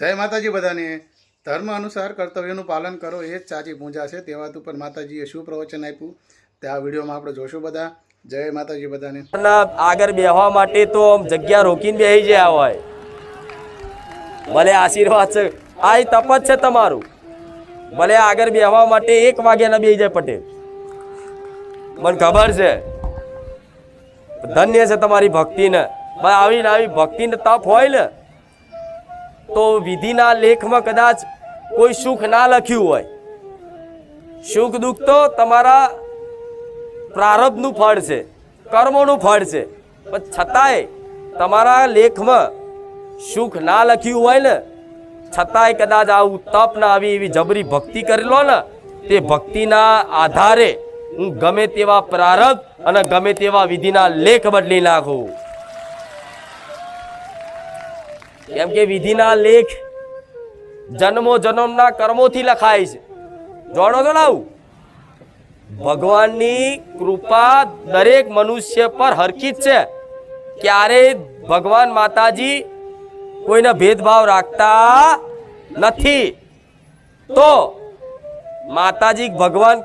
જય માતાજી બધાને. ધર્મ અનુસાર કર્તવ્યનું પાલન કરો, એ જ સાચી પૂજા છે. તે વાત ઉપર માતાજીએ શું પ્રવચન આપ્યું? તે આ વિડીયોમાં આપણે જોશું બધા. જય માતાજી બધાને. આગળ બેહવા માટે તો જગ્યા રોકીને બેસી ગયા હોય. ભલે આશીર્વાદ છે. આ તપત તપ છે તમારું. ભલે આગળ બેહવા માટે એક વાગ્યા ના બેસી જાય પટેલ. મને ખબર છે. ધન્ય છે તમારી ભક્તિને. આવી ને આવી ભક્તિને તપ હોય ને તો વિધિના લેખમાં કદાચ કોઈ સુખ ના લખ્યું હોય. સુખ દુઃખ તો તમારા પ્રારબ્ધનું ફળ છે, કર્મોનું ફળ છે. પણ છતાંય તમારા લેખમાં સુખ ના લખ્યું હોય ને, છતાંય કદાચ આવું તપ ના આવી એવી જબરી ભક્તિ કરી લો ને, તે ભક્તિના આધારે હું ગમે તેવા પ્રારબ્ધ અને ગમે તેવા વિધિના લેખ બદલી નાખું. કેમ કે વિધિના લેખ જન્મો જન્મના કર્મોથી લખાય છે. જાણો છો ને ભગવાનની કૃપા દરેક મનુષ્ય પર હરખી છે. ક્યારે ભગવાન માતાજી કોઈને ભેદભાવ રાખતા નથી. તો માતાજી ભગવાન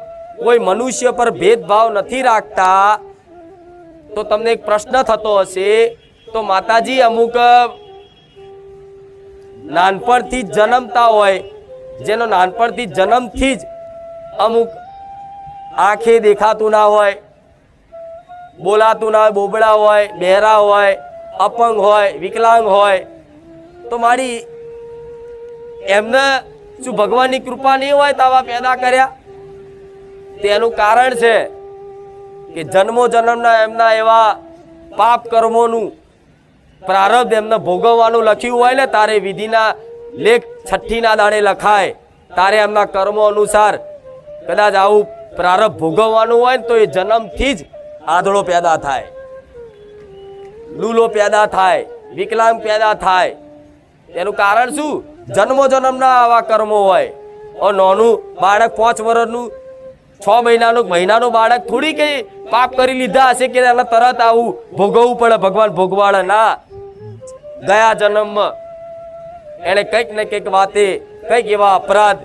કોઈ મનુષ્ય પર ભેદભાવ નથી રાખતા? તો તમને એક પ્રશ્ન થતો હશે, તો માતાજી અમુક નાનપણથી જ જન્મતા હોય, જેનો નાનપણથી જન્મથી જ અમુક આંખે દેખાતું ના હોય, બોલાતું ના હોય, બોબડા હોય, બહેરા હોય, અપંગ હોય, વિકલાંગ હોય, તો મારી એમને શું ભગવાનની કૃપા નહીં હોય તો આવા પેદા કર્યા? તેનું કારણ છે કે જન્મો જન્મના એમના એવા પાપ કર્મોનું પ્રારબ્ધ એમને ભોગવવાનું લખ્યું હોય ને, તારે વિધિના લેખ છઠ્ઠીના દાડે લખાય. તારે એમના કર્મો અનુસાર કદાચ આવું પ્રારબ્ધ ભોગવવાનું હોય ને, તો એ જન્મથી જ આધળો પેદા થાય. લૂલો પેદા થાય, વિકલાંગ પેદા થાય. એનું કારણ શું? જન્મો જન્મના આવા કર્મો હોય. નાનું બાળક પાંચ વર્ષનું છ મહિનાનું મહિનાનું બાળક થોડી કંઈ પાપ કરી લીધા હશે કે એને તરત આવું ભોગવવું પડે? ભગવાન ભોગવાડે ના ગયા જન્મમાં એણે કંઈક ને કંઈક વાતે, કંઈક એવા અપરાધ,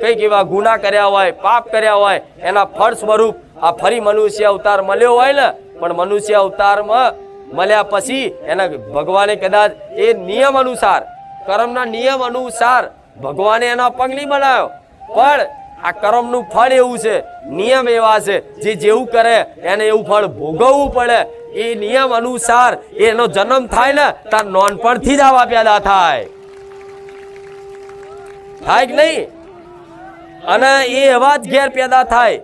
કંઈક એવા ગુના કર્યા હોય, પાપ કર્યા હોય, એના ફળ સ્વરૂપ આ ફરી મનુષ્ય અવતાર મળ્યો હોય ને, પણ મનુષ્ય અવતારમાં મળ્યા પછી એના ભગવાને કદાચ એ નિયમ અનુસાર, કર્મના નિયમ અનુસાર ભગવાને એના પગ નહીં બનાવ્યો. પણ આ કર્મનું ફળ એવું છે, નિયમ એવા છે, જે જેવું કરે એને એવું ફળ ભોગવવું પડે. એ નિયમ અનુસાર એનો જન્મ થાય ને તાર નોનપણથી જ આવા પેદા થાય. થાય કે નહીં? અને એ એવા જ ઘેર પેદા થાય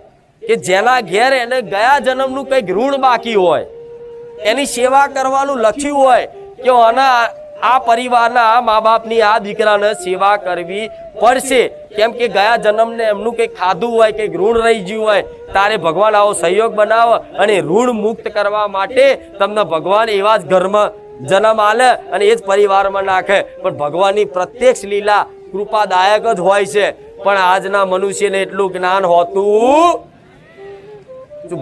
કે જેના ઘેર એને ગયા જન્મનું કંઈક ઋણ બાકી હોય. એની સેવા કરવાનું લખ્યું હોય કે આના આ પરિવારના મા બાપની આ દીકરાને સેવા કરવી પડશે. કેમ કે ગયા જન્મને એમનું કંઈક ખાધું હોય, કંઈક ઋણ રહી ગયું હોય, તારે ભગવાન આવો સહયોગ બનાવો અને ઋણ મુક્ત કરવા માટે તમને ભગવાન એવા જ ઘરમાં જન્મ આલે અને એ જ પરિવારમાં નાખે. પણ ભગવાનની પ્રત્યક્ષ લીલા કૃપાદાયક જ હોય છે. પણ આજના મનુષ્યને એટલું જ્ઞાન હોતું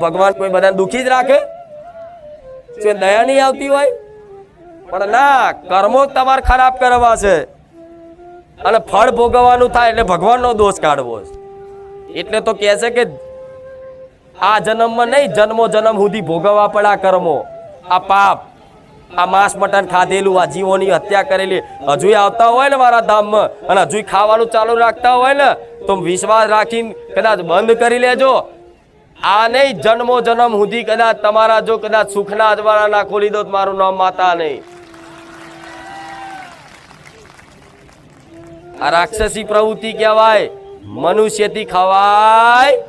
ભગવાન કોઈ બધાને દુઃખી જ રાખે? શું દયા નહીં આવતી હોય? પણ ના, કર્મો તમારે ખરાબ કરવા છે. અને ફળ ભોગવવાનું થાય એટલે ભગવાનનો દોષ કાઢવો એટલે તો કહે છે કે આ જન્મમાં નહીં, જન્મો જન્મ સુધી ભોગવવા પડે કર્મો. આ પાપ, આ માંસ મટન ખાધેલું, આ જીવોની હત્યા કરેલી. હજુય આવતા હોય ને મારા ધામમાં અને હજુય ખાવાનું ચાલુ રાખતા હોય ને, તો વિશ્વાસ રાખીને કદાચ બંધ કરી લેજો. આ નહીં, જન્મો જન્મ સુધી કદાચ તમારા જો કદાચ સુખના અજવાળા ના ખોલી દો મારું નામ માતા નહીં. આ રાક્ષસી પ્રવૃત્તિ કહેવાય. મનુષ્યથી ખવાય.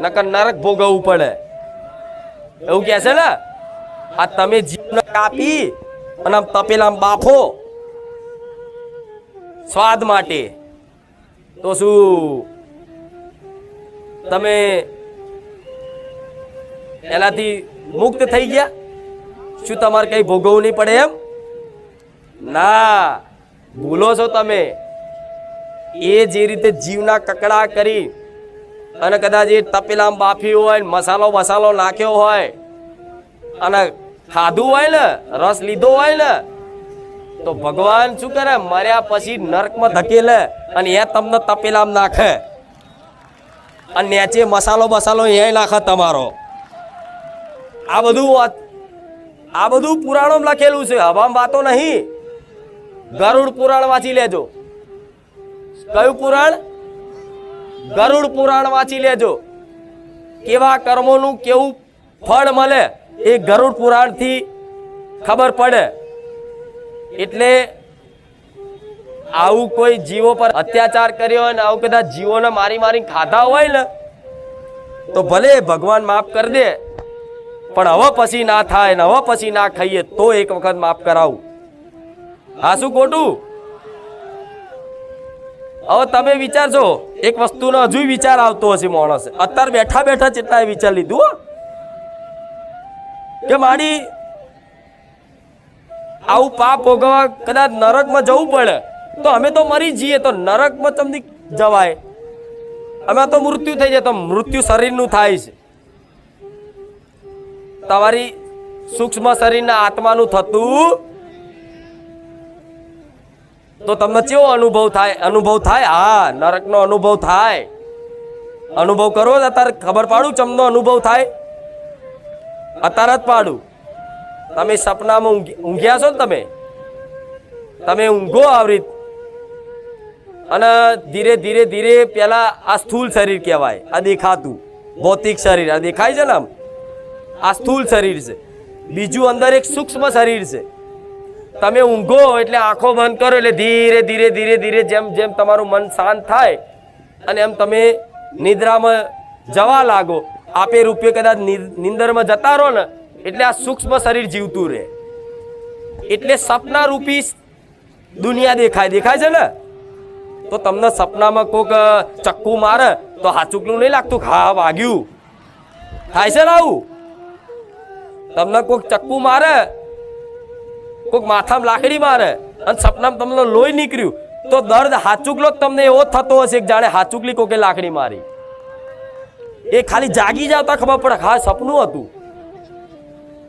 નકર નરક ભોગવવું પડે. એવું કહે છે ને? આ તમે જીવને કાપી અને આમ તપેલા બાફો. સ્વાદ માટે. તો શું? તમે એનાથી મુક્ત થઈ ગયા? શું તમારે કઈ ભોગવવું નહીં પડે એમ? ના. ભૂલો છો તમે? એ જે રીતે જીવના કકડા કરી અને કદાચ એ તપેલામાં બાફી હોય, મસાલો મસાલો નાખ્યો હોય અને ખાધું હોય ને, રસ લીધો હોય ને, તો ભગવાન શું કરે? મર્યા પછી નરકમાં ધકેલે અને એ તમને તપેલામાં નાખે. અને નેચે મસાલો મસાલો એ નાખે તમારો. આ બધું આ બધું પુરાણોમાં લખેલું છે. હવામાં વાતો નહીં. ગરુડ પુરાણ વાંચી લેજો. કયું પુરાણ? ગરુડ પુરાણ વાંચી લેજો. કેવા કર્મોનું કેવું ફળ મળે એ ગરુડ પુરાણથી ખબર પડે. એટલે આવું કોઈ જીવો પર અત્યાચાર કર્યો હોય ને આવું કદાચ જીવોને મારી મારી ખાધા હોય ને, તો ભલે ભગવાન માફ કરી દે, પણ હવે પછી ના થાય ને હવે પછી ના ખાઈએ તો એક વખત માફ કરાવું. હા, શું ખોટું? હવે તમે વિચારજો, એક વસ્તુનો હજુ વિચાર આવતો હશે માણસ. અત્યારે બેઠા બેઠા જેટલા વિચાર લીધું કે મારી આવું પાપ ભોગવવા કદાચ નરકમાં જવું પડે, તો અમે તો મરી જઈએ, તો નરકમાં તમને જવાય? અમે તો મૃત્યુ થઈ જાય, તો મૃત્યુ શરીરનું થાય છે. તમારી સૂક્ષ્મ શરીરના આત્માનું થતું તો તમને કેવો અનુભવ થાય? અનુભવ થાય? હા, નરકનો અનુભવ થાય. અનુભવ કરો ને અત્યારે. ખબર પાડું ચમનો અનુભવ થાય? અત્યારે જ પાડું. તમે સપનામાં ઊંઘ્યા છો ને તમે? તમે ઊંઘો આવરી. અને ધીરે ધીરે ધીરે પેલા આ સ્થૂલ શરીર કહેવાય, આ દેખાતું. ભૌતિક શરીર, આ દેખાય છે ને આમ? આ સ્થૂલ શરીર છે. બીજું અંદર એક સૂક્ષ્મ શરીર છે. તમે ઊંઘો એટલે આંખો બંધ કરો એટલે ધીરે ધીરે ધીરે ધીરે જેમ જેમ તમારું મન શાંત થાય અને એમ તમે નિદ્રામાં જવા લાગો. આપે રૂપિયે કદાચ નિંદરમાં જતા રહો ને એટલે આ સૂક્ષ્મ શરીર જીવતું રહે. એટલે સપના રૂપી દુનિયા દેખાય. દેખાય છે ને? તો તમને સપનામાં કોક ચક્કુ મારે તો હાચુકલું નહીં લાગતું હા, વાગ્યું. થાય છે ને આવું? તમને કોક ચક્કુ મારે કોક માથામાં લાકડી મારે અને સપનામાં તમને લોહી નીકળ્યું. તો દર્દ હાચુકલો જ તમને એવો થતો હશે કે જાણે હાચુકલી કોકે લાકડી મારી. એ ખાલી જાગી જાવ ખબર પડે હા, સપનું હતું.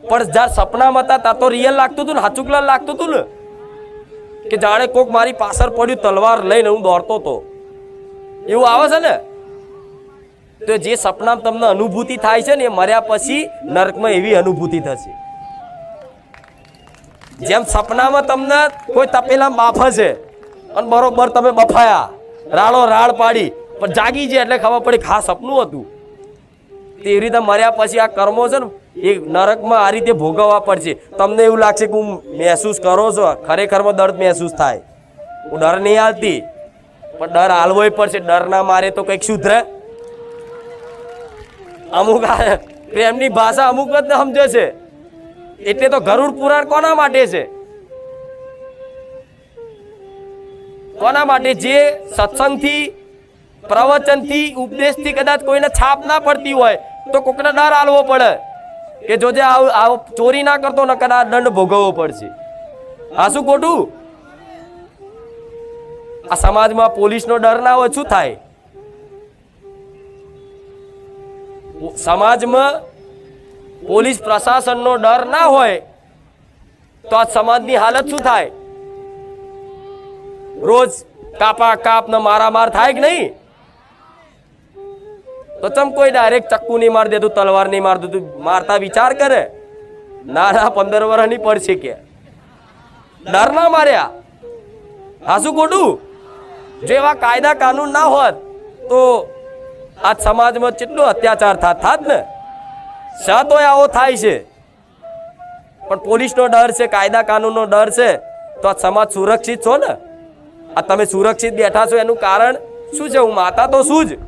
પણ જ્યારે સપનામાં હતા ત્યાં તો રિયલ લાગતું હતું ને, હાચુકલા લાગતું હતું ને. કે જાણે કોક મારી પાછળ પડ્યું તલવાર લઈને હું દોડતો હતો. એવું આવે છે ને? તો જે સપનામાં તમને અનુભૂતિ થાય છે ને, એ મર્યા પછી નરકમાં એવી અનુભૂતિ થશે. જેમ સપનામાં તમને કોઈ તપેલા બાફે છે અને બરોબર તમે બફાયા રાડો રાડ પાડી, પણ જાગી જાય એટલે ખબર પડી ખાસ સપનું હતું. તેવી રીતે મર્યા પછી આ કર્મો છે ને, એ નરકમાં આ રીતે ભોગવવા પડશે. તમને એવું લાગશે કે હું મહેસૂસ કરો છો, ખરેખરમાં દર્દ મહેસૂસ થાય. હું ડર નહીં હાલતી, પણ ડર હાલવોય પડશે. ડર ના મારે તો કંઈક સુધરે. અમુક પ્રેમની ભાષા અમુક જ ને સમજે છે. એટલે તો ગરુડ પુરાણ કોના માટે છે? કોના માટે? જે સત્સંગથી, પ્રવચનથી, ઉપદેશથી કદાચ કોઈને છાપ ના પડતી હોય, તો કોકને ડર આલવો પડે. કે જોજે આવ ચોરી ના કરતો ન કદાચ દંડ ભોગવવો પડશે. આ શું ખોટું? આ સમાજમાં પોલીસનો ડર ના હોય, શું થાય? સમાજમાં પોલીસ પ્રશાસનનો ડર ના હોય તો આ સમાજની હાલત શું થાય? રોજ કાપા કાપ ને મારામાર થાય કે નહીં? તો ચમ કોઈ ડાયરેક્ટ ચક્કુ નહીં માર દેતું, તલવાર નહીં માર દેતું, મારતા વિચાર કરે? ના ના પંદર વર્ષની પડશે કે. ડર ના માર્યા. હા શું ખોટું? જો એવા કાયદા કાનૂન ના હોત તો આ સમાજમાં કેટલો અત્યાચાર થાત થાત ને? શા તો આવો થાય છે? પણ પોલીસનો ડર છે કાયદા કાનૂનનો ડર છે, તો આ સમાજ સુરક્ષિત છો ને? આ તમે સુરક્ષિત બેઠા છો એનું કારણ શું છે? હું માતા તો શું જ.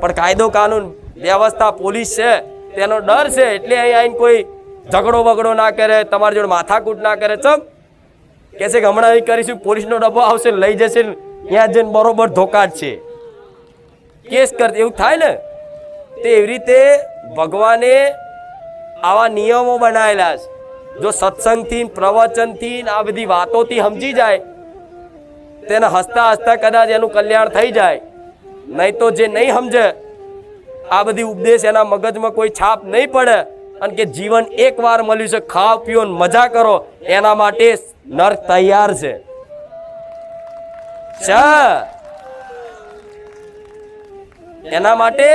પણ કાયદો, કાનૂન, વ્યવસ્થા, પોલીસ છે, તેનો ડર છે, એટલે અહીં આવીને કોઈ ઝઘડો બગડો ના કરે, તમારી જોડે માથાકૂટ ના કરે. ચમ, કે છે કે હમણાં અહીં કરીશું, પોલીસનો ડબ્બો આવશે લઈ જશે ત્યાં જઈને બરોબર ધોકાટ છે. કેસ કરતી, એવું થાય ને? તે એવી રીતે ભગવાને આવા નિયમો બનાવેલા છે. જો સત્સંગથી, પ્રવચનથી આ બધી વાતોથી સમજી જાય તેને હસતા હસતા કદાચ એનું કલ્યાણ થઈ જાય. નહીં તો જે નહીં સમજે, આ બધી ઉપદેશ એના મગજમાં કોઈ છાપ નહીં પડે અને કે જીવન એકવાર મળ્યું છે ખાવ પીઓ મજા કરો, એના માટે નર્ક તૈયાર છે. એના માટે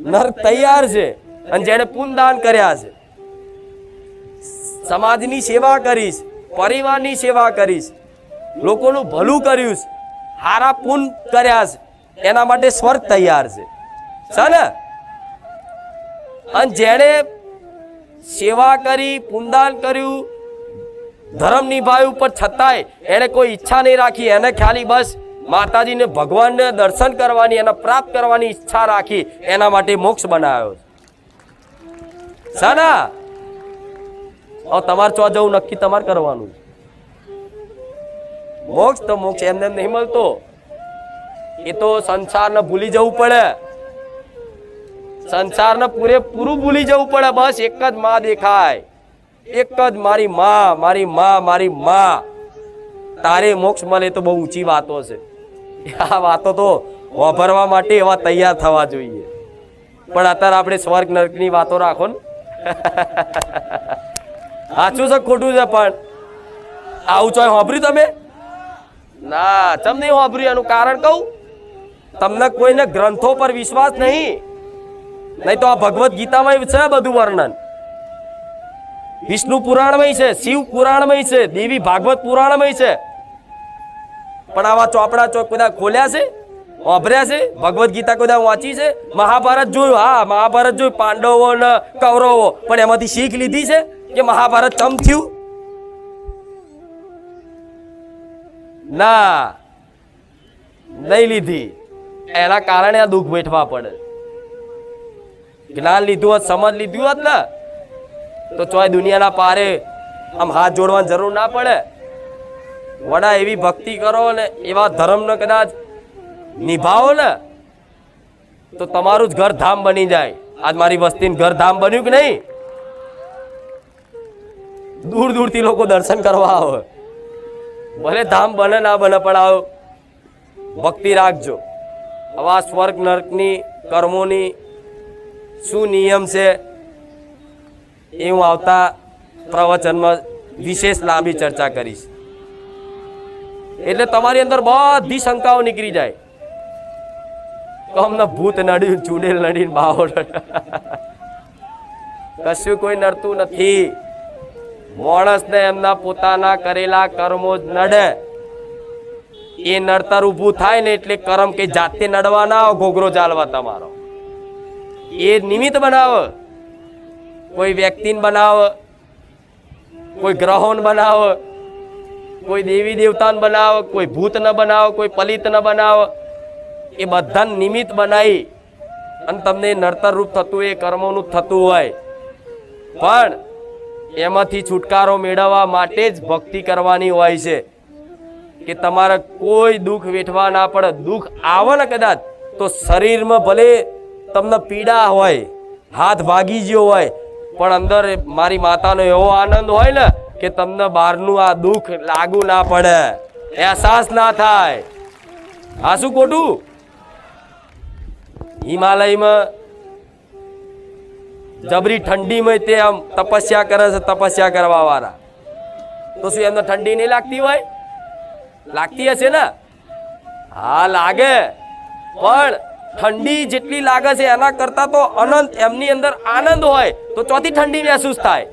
નર્ક તૈયાર છે અને જેણે પુનદાન કર્યા છે. સમાજની સેવા કરીશ પરિવારની સેવા કરીશ લોકોનું ભલું કર્યું છે, હારા પુન કર્યા છે, એના માટે સ્વર્ગ તૈયાર છે. છે ને? અને જેણે સેવા કરી, પુનદાન કર્યું, ધર્મ નિભાવ્યું, પણ છતાંય એણે કોઈ ઈચ્છા નહીં રાખી, એને ખાલી બસ માતાજીને ભગવાનને દર્શન કરવાની એને પ્રાપ્ત કરવાની ઈચ્છા રાખી એના માટે મોક્ષ બનાવ્યો છે. સાના હવે તમારે ચો જવું નક્કી તમારે કરવાનું મોક્ષ તો મોક્ષ, એમને એમ નહીં મળતો. એ તો સંસારને ભૂલી જવું પડે. સંસારને પૂરેપૂરું ભૂલી જવું પડે, બસ એક જ માં દેખાય. એક જ મારી માં મારી માં મારી માં. તારે મોક્ષ મળે તો બહુ ઊંચી વાતો છે. આ વાતો તો વાભરવા માટે એવા તૈયાર થવા જોઈએ. પણ અત્યારે આપણે સ્વર્ગ નર્કની વાતો રાખો ને. સાચું છે ખોટું છે પણ આવું ચોય વાપર્યું તમે? ના, ચમ નહીં વાપર્યું એનું કારણ કહું? તમને કોઈને ગ્રંથો પર વિશ્વાસ નહીં. નહીં તો આ ભગવદ્ ગીતામાં છે બધું વર્ણન? વિષ્ણુ પુરાણમય છે, શિવ પુરાણમય છે, દેવી ભાગવત પુરાણમય છે. પણ આવા ચોપડા ચોક બધા ખોલ્યા છે? વાપર્યા છે? ભગવદ્ ગીતા બધા વાંચી છે? મહાભારત જોયું. હા, મહાભારત જોયું. પાંડવો ને કૌરવો. પણ એમાંથી શીખ લીધી છે કે મહાભારત ચમ થયું? ના. નહીં લીધી. એના કારણે આ દુઃખ વેઠવા પડે. જ્ઞાન લીધું હોત, સમજ લીધું હોત ને, તો ચોય દુનિયાના પારે આમ હાથ જોડવાની જરૂર ના પડે. વડા એવી ભક્તિ કરો ને એવા ધર્મને કદાચ નિભાવો ને, તો તમારું જ ઘર ધામ બની જાય. આજ મારી વસ્તીનું ઘર ધામ બન્યું કે નહીં? દૂર દૂરથી લોકો દર્શન કરવા આવે. ભલે ધામ બને ના બને, પણ આવો ભક્તિ રાખજો. આવા સ્વર્ગ નર્કની કર્મોની શું નિયમ છે? એ હું આવતા પ્રવચનમાં વિશેષ લાંબી ચર્ચા કરીશ. એટલે તમારી અંદર બધી શંકાઓ નીકળી જાય. અમને ભૂત નડ્યું ચૂડેલ નડીને બાવો કશું કોઈ નડતું નથી. માણસને એમના પોતાના કરેલા કર્મો જ નડે. એ નડતર ઊભું થાય ને એટલે કર્મ કે જાતે નડવા ના આવે, ઘોઘરો ચાલવા તમારો. એ નિમિત્ત બનાવો. કોઈ વ્યક્તિને બનાવ. કોઈ ગ્રહોને બનાવે. કોઈ દેવી દેવતાને બનાવો, કોઈ ભૂત ન બનાવો, કોઈ પલિત ન બનાવો. એ બધા નિમિત્ત બનાવી અને તમને નર્તર રૂપ થતું એ કર્મોનું થતું હોય. પણ એમાંથી છુટકારો મેળવવા માટે જ ભક્તિ કરવાની હોય છે કે તમારે કોઈ દુઃખ વેઠવા ના પડે. દુઃખ આવે ને કદાચ, તો શરીરમાં ભલે તમને પીડા હોય, હાથ ભાગી ગયો હોય, પણ અંદર મારી માતાનો એવો આનંદ હોય ને કે તમને બહારનું આ દુઃખ લાગુ ના પડે. અહેસાસ ના થાય. આ શું ખોટું? હિમાલયમાં જબરી ઠંડીમાં તે આમ તપસ્યા કરે છે, તપસ્યા કરવા વાળા તો શું એમને ઠંડી નહીં લાગતી હોય? લાગતી હશે ને? હા, લાગે. પણ ઠંડી જેટલી લાગે છે એના કરતા તો અનંત, એમની અંદર આનંદ હોય તો ચોથી ઠંડી મહેસૂસ થાય.